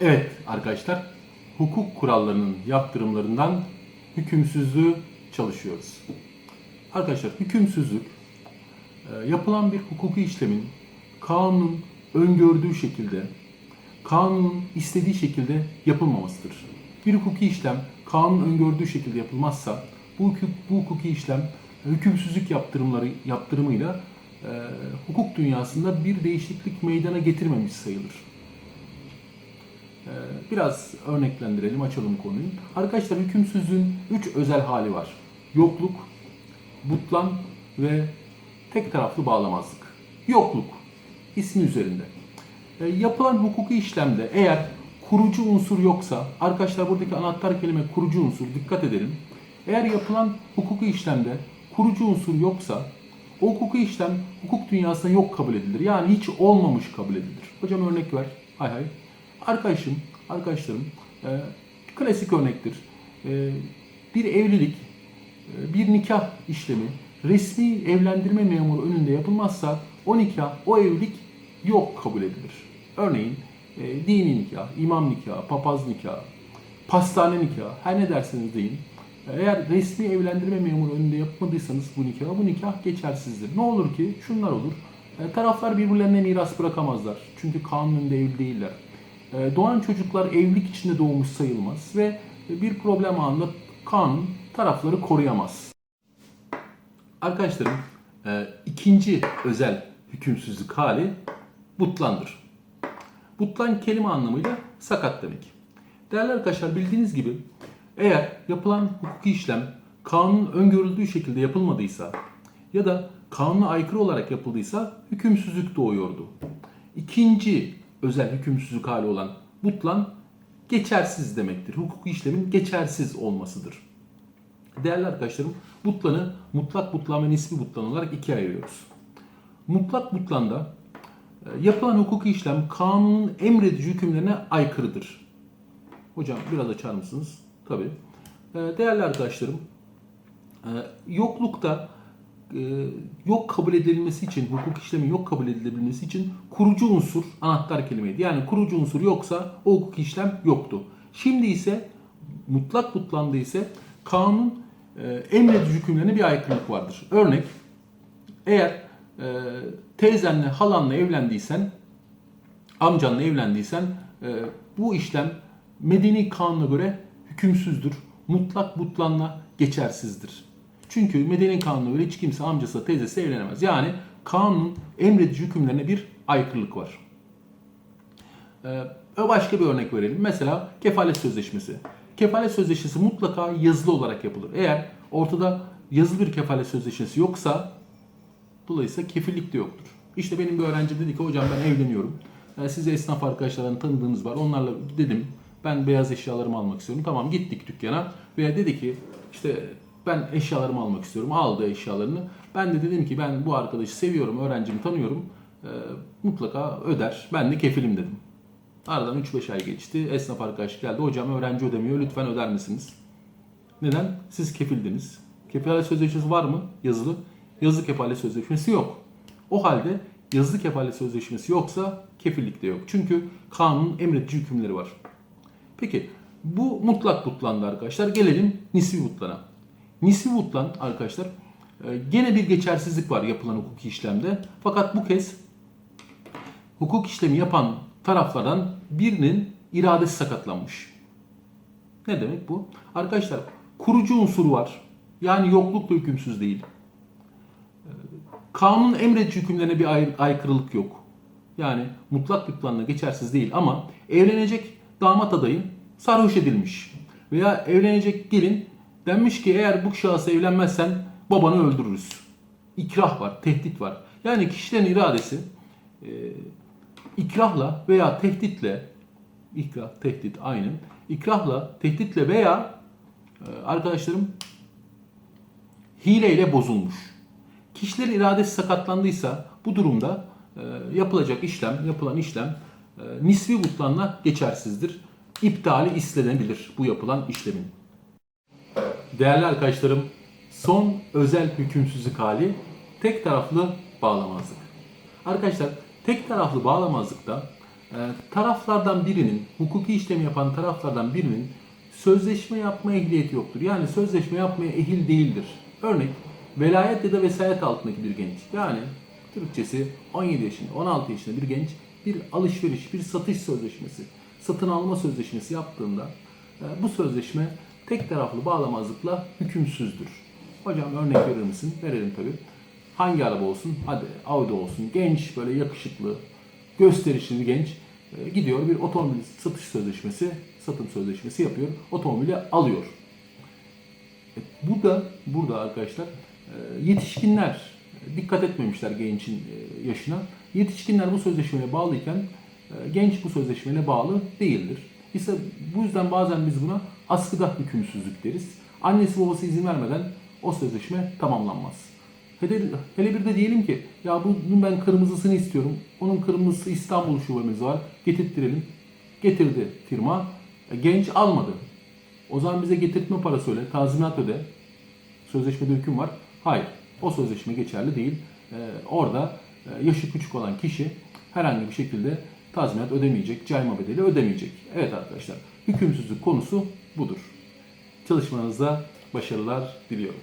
Evet arkadaşlar, hukuk kurallarının yaptırımlarından hükümsüzlüğü çalışıyoruz. Arkadaşlar hükümsüzlük e, yapılan bir hukuki işlemin kanunun öngördüğü şekilde, kanunun istediği şekilde yapılmamasıdır. Bir hukuki işlem kanun öngördüğü şekilde yapılmazsa bu, hukuk, bu hukuki işlem hükümsüzlük yaptırımları yaptırımıyla e, hukuk dünyasında bir değişiklik meydana getirmemiş sayılır. Ee, Biraz örneklendirelim, açalım konuyu. Arkadaşlar hükümsüzlüğün 3 özel hali var. Yokluk, butlan ve tek taraflı bağlamazlık. Yokluk, ismi üzerinde. Ee, Yapılan hukuki işlemde eğer kurucu unsur yoksa, arkadaşlar buradaki anahtar kelime kurucu unsur, dikkat edelim. Eğer yapılan hukuki işlemde kurucu unsur yoksa, o hukuki işlem hukuk dünyasında yok kabul edilir. Yani hiç olmamış kabul edilir. Hocam örnek ver. Hay hay. Arkadaşım, arkadaşlarım, e, klasik örnektir. E, bir evlilik, e, bir nikah işlemi resmi evlendirme memuru önünde yapılmazsa o nikah, o evlilik yok kabul edilir. Örneğin e, dini nikah, imam nikahı, papaz nikahı, pastane nikahı, her ne derseniz deyin. Eğer resmi evlendirme memuru önünde yapmadıysanız bu nikahı, bu nikah geçersizdir. Ne olur ki? Şunlar olur. E, taraflar birbirlerine miras bırakamazlar. Çünkü kanun önünde evli değiller. E, doğan çocuklar evlilik içinde doğmuş sayılmaz ve bir problem anında kanun tarafları koruyamaz. Arkadaşlarım, e, ikinci özel hükümsüzlük hali butlandır. Butlan kelime anlamıyla sakat demek. Değerli arkadaşlar bildiğiniz gibi eğer yapılan hukuki işlem kanunun öngörüldüğü şekilde yapılmadıysa ya da kanuna aykırı olarak yapıldıysa hükümsüzlük doğuyordu. İkinci özel hükümsüzlük hali olan butlan geçersiz demektir. Hukuki işlemin geçersiz olmasıdır. Değerli arkadaşlarım, butlanı mutlak butlan ve nispi butlan olarak ikiye ayırıyoruz. Mutlak butlanda e, yapılan hukuki işlem kanunun emredici hükümlerine aykırıdır. Hocam biraz açar mısınız? Tabii. E, Değerli arkadaşlarım, e, yoklukta yok kabul edilmesi için, hukuk işlemin yok kabul edilebilmesi için kurucu unsur anahtar kelimeydi. Yani kurucu unsur yoksa o hukuk işlem yoktu. Şimdi ise mutlak butlanda ise kanun e, emredici hükümlerine bir aykırılık vardır. Örnek, eğer e, teyzenle, halanla evlendiysen, amcanla evlendiysen e, bu işlem medeni kanuna göre hükümsüzdür. Mutlak butlanla geçersizdir. Çünkü medeni kanuna göre hiç kimse amcası, teyzesi evlenemez. Yani kanun emredici hükümlerine bir aykırılık var. Ee, başka bir örnek verelim. Mesela kefalet sözleşmesi. Kefalet sözleşmesi mutlaka yazılı olarak yapılır. Eğer ortada yazılı bir kefalet sözleşmesi yoksa dolayısıyla kefillik de yoktur. İşte benim bir öğrencim dedi ki hocam ben evleniyorum. Ee, siz esnaf arkadaşlardan tanıdığınız var. Onlarla dedim ben beyaz eşyalarımı almak istiyorum. Tamam gittik dükkana ve dedi ki işte ben eşyalarımı almak istiyorum. Aldı eşyalarını. Ben de dedim ki ben bu arkadaşı seviyorum, öğrencimi tanıyorum. Ee, mutlaka öder. Ben de kefilim dedim. Aradan 3-5 ay geçti. Esnaf arkadaş geldi. Hocam öğrenci ödemiyor. Lütfen öder misiniz? Neden? Siz kefildiniz. Kefalet sözleşmesi var mı? Yazılı. Yazılı kefalet sözleşmesi yok. O halde yazılı kefalet sözleşmesi yoksa kefillik de yok. Çünkü kanunun emredici hükümleri var. Peki bu mutlak butlandı arkadaşlar. Gelelim nisbi butlana. Nisbi butlan arkadaşlar e, gene bir geçersizlik var yapılan hukuki işlemde. Fakat bu kez hukuk işlemi yapan taraflardan birinin iradesi sakatlanmış. Ne demek bu? Arkadaşlar kurucu unsuru var. Yani yoklukla hükümsüz değil. E, Kanun emredici hükümlerine bir ay- aykırılık yok. Yani mutlak bir planla geçersiz değil ama evlenecek damat adayı sarhoş edilmiş. Veya evlenecek gelin denmiş ki eğer bu şahısla evlenmezsen babanı öldürürüz. İkrah var, tehdit var. Yani kişilerin iradesi e, ikrahla veya tehditle ikrah, tehdit aynı. İkrahla, tehditle veya e, arkadaşlarım hileyle bozulmuş. Kişilerin iradesi sakatlandıysa bu durumda e, yapılacak işlem, yapılan işlem e, nisbi butlanla geçersizdir. İptali istenebilir bu yapılan işlemin. Değerli arkadaşlarım, son özel hükümsüzlük hali tek taraflı bağlamazlık. Arkadaşlar tek taraflı bağlamazlıkta Ee, taraflardan birinin, hukuki işlemi yapan taraflardan birinin sözleşme yapma ehliyeti yoktur. Yani sözleşme yapmaya ehil değildir. Örnek, velayet ya da vesayet altındaki bir genç. Yani Türkçesi 17 yaşında, 16 yaşında bir genç bir alışveriş, bir satış sözleşmesi, satın alma sözleşmesi yaptığında e, bu sözleşme tek taraflı bağlamazlıkla hükümsüzdür. Hocam örnek verir misin? Verelim tabii. Hangi araba olsun? Hadi Audi olsun. Genç, böyle yakışıklı, gösterişli genç e, gidiyor bir otomobil satış sözleşmesi, satım sözleşmesi yapıyor. Otomobili alıyor. E, Bu da burada arkadaşlar e, yetişkinler e, dikkat etmemişler gençin e, yaşına. Yetişkinler bu sözleşmeye bağlıyken e, genç bu sözleşmeye bağlı değildir. İşte bu yüzden bazen biz buna askıda hükümsüzlük deriz. Annesi babası izin vermeden o sözleşme tamamlanmaz. Hele, hele bir de diyelim ki ya bunun ben kırmızısını istiyorum. Onun kırmızısı İstanbul şubemiz var. Getirttirelim. Getirdi firma. E, Genç almadı. O zaman bize getirtme parası öyle. Tazminat öde. Sözleşmede hüküm var. Hayır. O sözleşme geçerli değil. Ee, orada e, yaşı küçük olan kişi herhangi bir şekilde tazminat ödemeyecek, cayma bedeli ödemeyecek. Evet arkadaşlar, hükümsüzlük konusu budur. Çalışmanızda başarılar diliyorum.